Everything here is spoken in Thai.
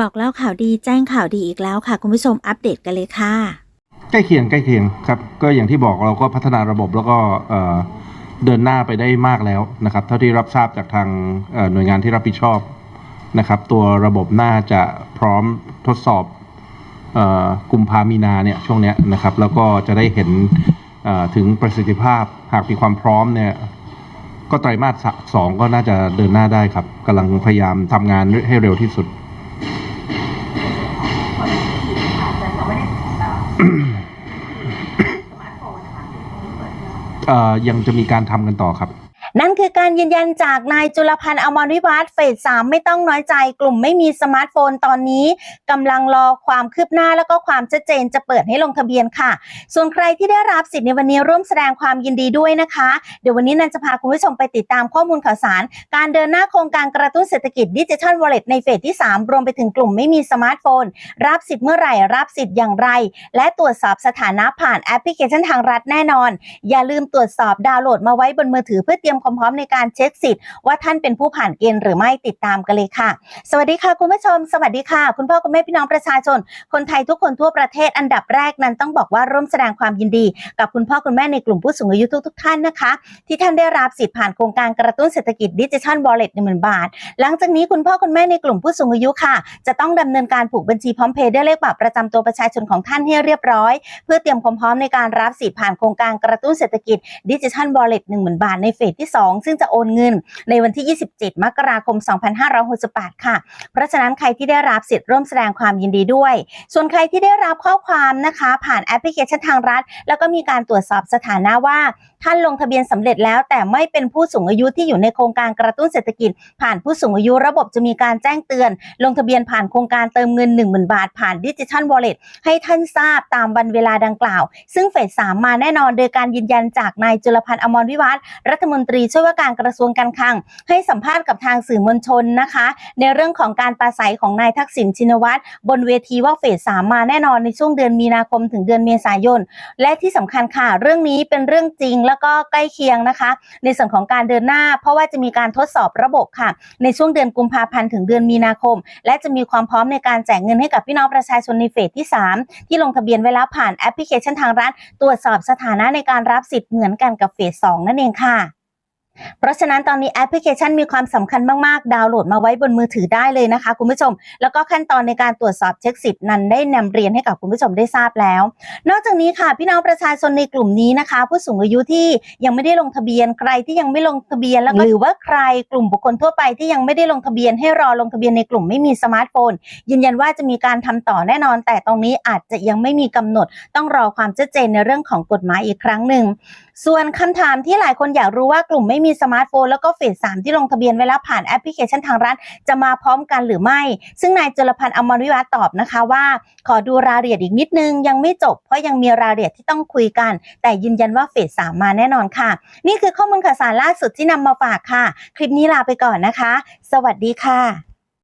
บอกเล่าข่าวดีแจ้งข่าวดีอีกแล้วค่ะ คุณผู้ชมอัปเดตกันเลยค่ะ ใกล้เคียงใกล้เคียงครับ ก็อย่างที่บอกเราก็พัฒนาระบบแล้วก็เดินหน้าไปได้มากแล้วนะครับ เท่าที่รับทราบจากทางหน่วยงานที่รับผิดชอบนะครับ ตัวระบบน่าจะพร้อมทดสอบเอ่อกุมภามีนาเนี่ยช่วงนี้นะครับ แล้วก็จะได้เห็นถึงประสิทธิภาพหากมีความพร้อมเนี่ยก็ไตรมาสสองก็น่าจะเดินหน้าได้ครับกำลังพยายามทำงานให้เร็วที่สุด เอ่อ ยังจะมีการทำกันต่อครับ นั่นคือการยืนยันจากนายจุลพันธ์อมรวิวัฒน์เฟสสามไม่ต้องน้อยใจ กลุ่มไม่มีสมาร์ทโฟนตอนนี้กำลังรอความคืบหน้าแล้วก็ความชัดเจนจะเปิดให้ลงทะเบียนค่ะ ส่วนใครที่ได้รับสิทธิ์ในวันนี้ร่วมแสดงความยินดีด้วยนะคะ เดี๋ยววันนี้นันจะพาคุณผู้ชมไปติดตามข้อมูลข่าวสาร การเดินหน้าโครงการกระตุ้นเศรษฐกิจดิจิทัลวอลเล็ตในเฟสที่ 3 รวมไปถึงกลุ่มไม่มีสมาร์ทโฟน รับสิทธิ์เมื่อไหร่รับสิทธิ์อย่างไร และตรวจสอบสถานะผ่านแอปพลิเคชันทางรัฐแน่นอน อย่าลืมตรวจสอบดาวน์โหลดมาไว้บนมือถือเพื่อเตรียมความพร้อมในการเช็คสิทธิ์ว่าท่านเป็นผู้ผ่านเกณฑ์หรือไม่ติดตามกันเลยค่ะ สวัสดีค่ะคุณผู้ชม สวัสดีค่ะ คุณพ่อคุณแม่พี่น้องประชาชน คนไทยทุกคนทั่วประเทศอันดับแรกนั้นต้องบอกว่าร่วมแสดงความยินดี กับคุณพ่อคุณแม่ในกลุ่มผู้สูงอายุทุกๆท่านนะคะ ที่ท่านได้รับสิทธิ์ผ่านโครงการกระตุ้นเศรษฐกิจดิจิทัลวอลเลตหนึ่งหมื่นบาท หลังจากนี้คุณพ่อคุณแม่ในกลุ่มผู้สูงอายุค่ะ จะต้องดำเนินการผูกบัญชีพร้อมเพย์ด้วยเลขบัตรประจำตัวประชาชนของท่านให้เรียบร้อย เพื่อเตรียมความพร้อมในการรับสิทธิ์ผ่านโครงการกระตุ้นเศรษฐกิจดิจิทัลวอลเลตหนึ่งหมื่นบาทในเฟสที่2 ซึ่งจะโอนเงินในวันที่ 27 มกราคม 2568 ค่ะ เพราะฉะนั้นใครที่ได้รับสิทธิ์ร่วมแสดงความยินดีด้วย ส่วนใครที่ได้รับข้อความนะคะ ผ่านแอปพลิเคชันทางรัฐ แล้วก็มีการตรวจสอบสถานะว่า ท่านลงทะเบียนสำเร็จแล้ว แต่ไม่เป็นผู้สูงอายุที่อยู่ในโครงการกระตุ้นเศรษฐกิจ ผ่านผู้สูงอายุระบบจะมีการแจ้งเตือน ลงทะเบียนผ่านโครงการเติมเงิน 10,000 บาท ผ่านดิจิทัลวอลเล็ตให้ท่านทราบตามวันเวลาดังกล่าว ซึ่งเฟสสามมาแน่นอนโดยการยืนยันจากนายจุลพันธ์อมรวิวัฒรัฐมนตรีช่วยว่าการกระทรวงการคลัง ให้สัมภาษณ์กับทางสื่อมวลชนนะคะ ในเรื่องของการปราศัยของนายทักษิณชินวัตรบนเวทีว่าเฟสสามมาแน่นอนในช่วงเดือนมีนาคมถึงเดือนเมษายน และที่สำคัญค่ะ เรื่องนี้เป็นเรื่องจริงแล้วก็ใกล้เคียงนะคะ ในส่วนของการเดินหน้า เพราะว่าจะมีการทดสอบระบบค่ะ ในช่วงเดือนกุมภาพันธ์ถึงเดือนมีนาคม และจะมีความพร้อมในการแจกเงินให้กับพี่น้องประชาชนในเฟสที่ 3 ที่ลงทะเบียนไว้แล้วผ่านแอปพลิเคชันทางรัฐตรวจสอบสถานะในการรับสิทธิ์เหมือนกันกับเฟส2นั่นเองค่ะ เพราะฉะนั้นตอนนี้แอปพลิเคชันมีความสำคัญมาก ๆ ดาวน์โหลดมาไว้บนมือถือได้เลยนะคะ คุณผู้ชม แล้วก็ขั้นตอนในการตรวจสอบเช็คสิทธิ์นั้นได้นำเรียนให้กับคุณผู้ชมได้ทราบแล้ว นอกจากนี้ค่ะ พี่น้องประชาชนในกลุ่มนี้นะคะ ผู้สูงอายุที่ยังไม่ได้ลงทะเบียนใครที่ยังไม่ลงทะเบียนแล้วหรือว่าใครกลุ่มบุคคลทั่วไปที่ยังไม่ได้ลงทะเบียนให้รอลงทะเบียนในกลุ่มไม่มีสมาร์ทโฟน ยืนยันว่าจะมีการทำต่อแน่นอน แต่ตรงนี้อาจจะยังไม่มีกำหนด ต้องรอความชัดเจนในเรื่องของกฎหมายอีกครั้งหนึ่งส่วนคำถามที่หลายคนอยากรู้ว่ากลุ่มไม่มีสมาร์ทโฟนแล้วก็เฟสสามที่ลงทะเบียนไว้แล้วผ่านแอปพลิเคชันทางรัฐจะมาพร้อมกันหรือไม่ ซึ่งนายจุลพันธ์อมรวิวัฒน์ตอบนะคะว่า ขอดูรายละเอียดอีกนิดนึง ยังไม่จบเพราะยังมีรายละเอียดที่ต้องคุยกัน แต่ยืนยันว่าเฟสสามมาแน่นอนค่ะ นี่คือข้อมูลข่าวสารล่าสุดที่นำมาฝากค่ะ คลิปนี้ลาไปก่อนนะคะ สวัสดีค่ะ